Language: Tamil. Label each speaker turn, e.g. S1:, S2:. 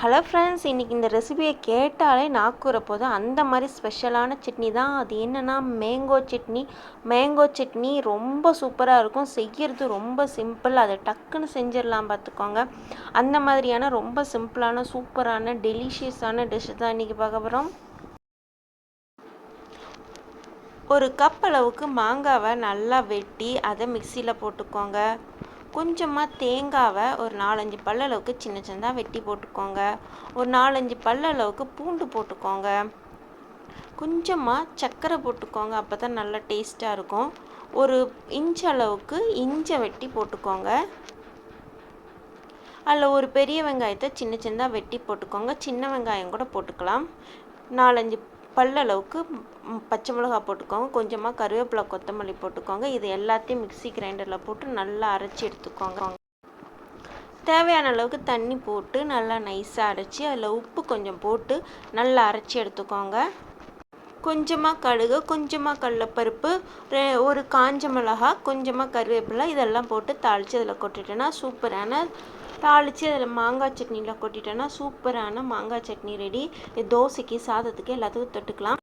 S1: ஹலோ ஃப்ரெண்ட்ஸ் இன்றைக்கி இந்த ரெசிபியை கேட்டாலே நாக்குற அந்த மாதிரி ஸ்பெஷலான சட்னி தான். அது என்னென்னா மேங்கோ சட்னி. மேங்கோ சட்னி ரொம்ப சூப்பராக இருக்கும். செய்கிறது ரொம்ப சிம்பிள் அதை டக்குன்னு செஞ்சிடலாம் பார்த்துக்கோங்க. அந்த மாதிரியான ரொம்ப சிம்பிளான சூப்பரான டெலிஷியஸான டிஷ் தான் இன்றைக்கி பார்க்க போகிறோம் ஒரு கப் அளவுக்கு மாங்காவை நல்லா வெட்டி அதை மிக்சியில் போட்டுக்கோங்க. கொஞ்சமாக தேங்காவை ஒரு நாலஞ்சு பல்லளவுக்கு சின்ன சின்னதாக வெட்டி போட்டுக்கோங்க. ஒரு நாலஞ்சு பல்லளவுக்கு பூண்டு போட்டுக்கோங்க. கொஞ்சமாக சர்க்கரை போட்டுக்கோங்க. அப்போ தான் நல்லா டேஸ்ட்டாக இருக்கும். ஒரு இன்ச் அளவுக்கு இஞ்சை வெட்டி போட்டுக்கோங்க. அதில் ஒரு பெரிய வெங்காயத்தை சின்ன சின்னதாக வெட்டி போட்டுக்கோங்க. சின்ன வெங்காயம் கூட போட்டுக்கலாம். நாலஞ்சு பல்லளவுக்கு பச்சை மிளகா போட்டுக்கோங்க. கொஞ்சமாக கருவேப்பிலை கொத்தமல்லி போட்டுக்கோங்க. இது எல்லாத்தையும் மிக்சி கிரைண்டரில் போட்டு நல்லா அரைச்சி எடுத்துக்கோங்க. தேவையான அளவுக்கு தண்ணி போட்டு நல்லா நைஸாக அரைச்சி அதில் உப்பு கொஞ்சம் போட்டு நல்லா அரைச்சி எடுத்துக்கோங்க. கொஞ்சமாக கடுகு கொஞ்சமாக கடலப்பருப்பு ஒரு காஞ்ச மிளகா கொஞ்சமாக கருவேப்பிலை இதெல்லாம் போட்டு தாளித்து அதில் கொட்டிட்டேன்னா சூப்பரான தாளித்து அதில் மாங்காய் சட்னியில் கொட்டிட்டோன்னா சூப்பரான மாங்காய் சட்னி ரெடி தோசைக்கு சாதத்துக்கு எல்லாத்துக்கும் தொட்டுக்கலாம்.